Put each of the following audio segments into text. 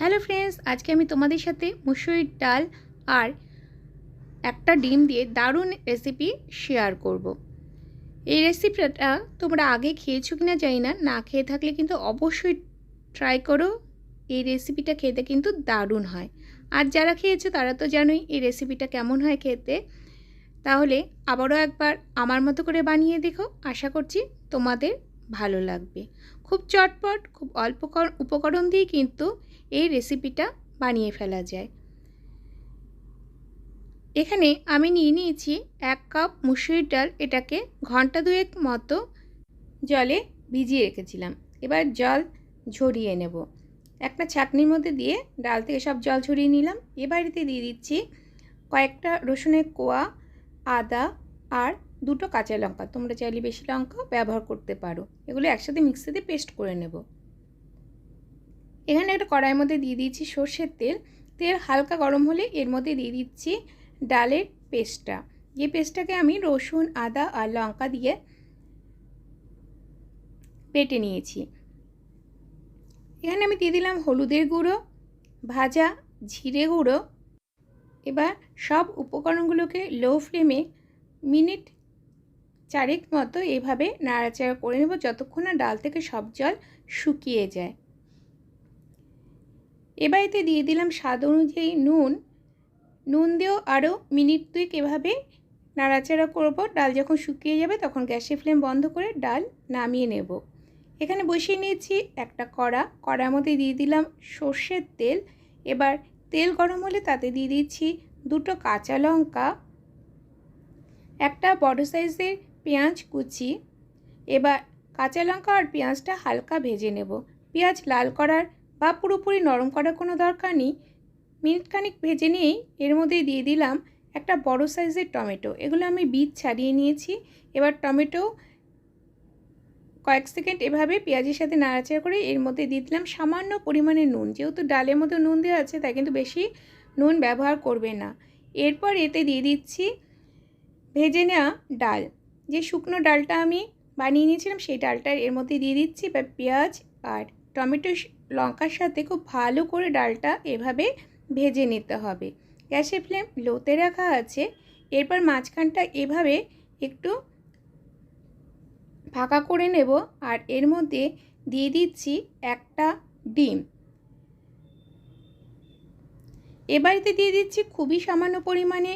Hello friends, আজকে আমি তোমাদের সাথে মুসুরির ডাল আর একটা ডিম দিয়ে দারুণ রেসিপি শেয়ার করব। এই রেসিপিটা তোমরা আগে খেয়েছো কিনা জানি না না খেয়ে থাকলে কিন্তু অবশ্যই ট্রাই করো। এই রেসিপিটা খেতে কিন্তু দারুণ হয়। আর যারা খেয়েছো তারা তো জানোই এই রেসিপিটা কেমন হয় খেতে। তাহলে আবারও একবার আমার মতো করে বানিয়ে দেখো। আশা করছি তোমাদের ভালো লাগবে। খুব চটপট, খুব অল্প উপকরণ দিয়ে কিন্তু এই রেসিপিটা বানিয়ে ফেলা যায়। এখানে আমি নিয়ে নিয়েছি এক কাপ মুসুরির ডাল, এটাকে ঘণ্টা দুয়েক মতো জলে ভিজিয়ে রেখেছিলাম। এবার জল ঝরিয়ে নেব। একটা ছাকনির মধ্যে দিয়ে ডাল থেকে সব জল ঝরিয়ে নিলাম। এবারেতে দিয়ে দিচ্ছি কয়েকটা রসুনের কোয়া, আদা আর দুটো কাঁচা লঙ্কা, তোমরা চাইলে বেশি লঙ্কা ব্যবহার করতে পারো। এগুলো একসাথে মিক্সিতে পেস্ট করে নেব। এখানে একটা কড়াইয়ের মধ্যে দিয়ে দিয়েছি সর্ষের তেল। তেল হালকা গরম হলে এর মধ্যে দিয়ে দিচ্ছি ডালের পেস্টটা যে পেস্টটাকে আমি রসুন, আদা আর লঙ্কা দিয়ে পেটে নিয়েছি। এখানে আমি দিয়ে দিলাম হলুদের গুঁড়ো, ভাজা জিরে গুঁড়ো। এবার সব উপকরণগুলোকে লো ফ্লেমে মিনিট চারেক মতো এভাবে নাড়াচাড়া করে নেব যতক্ষণ না ডাল থেকে সব জল শুকিয়ে যায়। এবার এতে দিয়ে দিলাম স্বাদ অনুযায়ী নুন। নুন দিয়েও আরও মিনিট দুই এভাবে নাড়াচাড়া করব। ডাল যখন শুকিয়ে যাবে তখন গ্যাসের ফ্লেম বন্ধ করে ডাল নামিয়ে নেব। এখানে বসিয়ে নিয়েছি একটা কড়া। কড়ার মধ্যে দিয়ে দিলাম সর্ষের তেল। এবার তেল গরম হলে তাতে দিয়ে দিচ্ছি দুটো কাঁচা লঙ্কা। একটা বড় সাইজের পেঁয়াজ কুচি। এবার কাঁচা লঙ্কা আর পেঁয়াজটা হালকা ভেজে নেব। পেঁয়াজ লাল করার বা পুরোপুরি নরম করার কোনো দরকার নেই। মিনিটখানিক ভেজে নিয়েই এর মধ্যে দিয়ে দিলাম একটা বড় সাইজের টমেটো। এগুলো আমি বীজ ছাড়িয়ে নিয়েছি। এবার টমেটো কয়েক সেকেন্ড এভাবে পেঁয়াজের সাথে নাড়াচাড়া করে এর মধ্যে দিয়ে দিলাম সামান্য পরিমাণে নুন। যেহেতু ডালের মধ্যে নুন দেওয়া আছে, তাই কিন্তু বেশি নুন ব্যবহার করবে না। এরপর এতে দিয়ে দিচ্ছি ভেজে নেওয়া ডাল। যে শুকনো ডালটা আমি বানিয়ে নিয়েছিলাম, সেই ডালটা এর মধ্যে দিয়ে দিচ্ছি বা পেঁয়াজ আর টমেটো লঙ্কার সাথে খুব ভালো করে ডালটা এভাবে ভেজে নিতে হবে। গ্যাসের ফ্লেম লোতে রাখা আছে, এরপর মাঝখানটা এভাবে একটু ফাঁকা করে নেব আর এর মধ্যে দিয়ে দিচ্ছি একটা ডিম। এবারেতে দিয়ে দিচ্ছি খুবই সামান্য পরিমাণে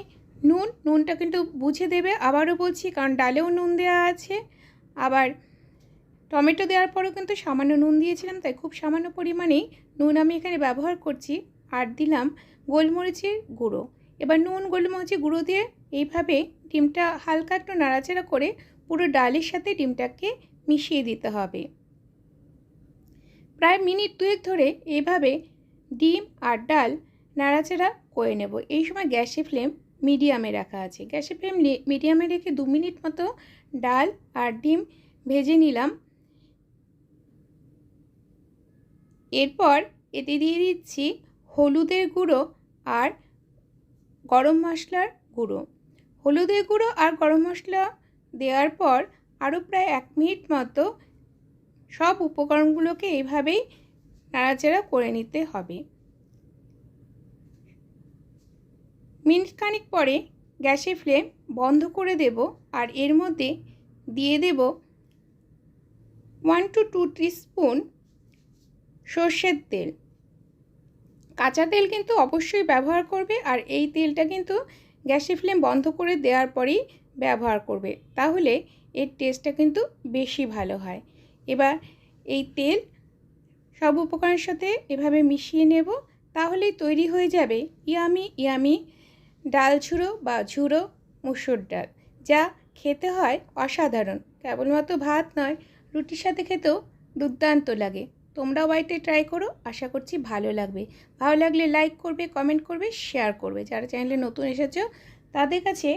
নুন, নুনটা কিন্তু বুঝে দেবে, আবারও বলছি, কারণ ডালেও নুন দেওয়া আছে। আবার টমেটো দেওয়ার পরেও কিন্তু সামান্য নুন দিয়েছিলাম, তাই খুব সামান্য পরিমাণেই নুন আমি এখানে ব্যবহার করছি। আর দিলাম গোলমরিচের গুঁড়ো। এবার নুন, গোলমরিচের গুঁড়ো দিয়ে এইভাবে ডিমটা হালকা একটু নাড়াচাড়া করে পুরো ডালের সাথে ডিমটাকে মিশিয়ে দিতে হবে। প্রায় মিনিট দুয়েক ধরে এইভাবে ডিম আর ডাল নাড়াচাড়া করে নেব। এই সময় গ্যাসের ফ্লেম মিডিয়ামে রাখা আছে। গ্যাসের ফ্লেম মিডিয়ামে রেখে দু মিনিট মতো ডাল আর ডিম ভেজে নিলাম। এরপর এতে দিয়ে দিচ্ছি হলুদের গুঁড়ো আর গরম মশলার গুঁড়ো। হলুদের গুঁড়ো আর গরম মশলা দেওয়ার পর আরও প্রায় এক মিনিট মতো সব উপকরণগুলোকে এইভাবেই নাড়াচাড়া করে নিতে হবে। মিনিট খানিক পরে গ্যাসের ফ্লেম বন্ধ করে দেব আর এর মধ্যে দিয়ে দেব ওয়ান টু টু স্পুন সর্ষের তেল। কাঁচা তেল কিন্তু অবশ্যই ব্যবহার করবে আর এই তেলটা কিন্তু গ্যাসের ফ্লেম বন্ধ করে দেওয়ার পরেই ব্যবহার করবে। তাহলে এর টেস্টটা কিন্তু বেশি ভালো হয়। এবার এই তেল সব উপকরণের সাথে এভাবে মিশিয়ে নেব। তাহলেই তৈরি হয়ে যাবে ইয়ামি ইয়ামি ডাল ঝুড়ো বা ঝুড়ো মুসুর ডাল, যা খেতে হয় অসাধারণ। কেবলমাত্র ভাত নয়, রুটির সাথে খেতেও দুর্দান্ত লাগে। তোমরাও বাড়িতে ট্রাই করো, আশা করছি ভালো লাগবে। ভালো লাগলে লাইক করবে কমেন্ট করবে শেয়ার করবে। যারা চ্যানেলে নতুন এসেছ, তাদের কাছে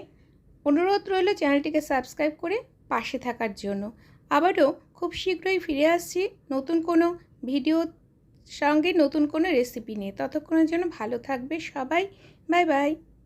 অনুরোধ রইল চ্যানেলটিকে সাবস্ক্রাইব করে পাশে থাকার জন্য। আবারও খুব শীঘ্রই ফিরে আসছি নতুন কোনো ভিডিও সঙ্গে, নতুন কোনো রেসিপি নিয়ে। ততক্ষণের জন্য ভালো থাকবে সবাই। Bye bye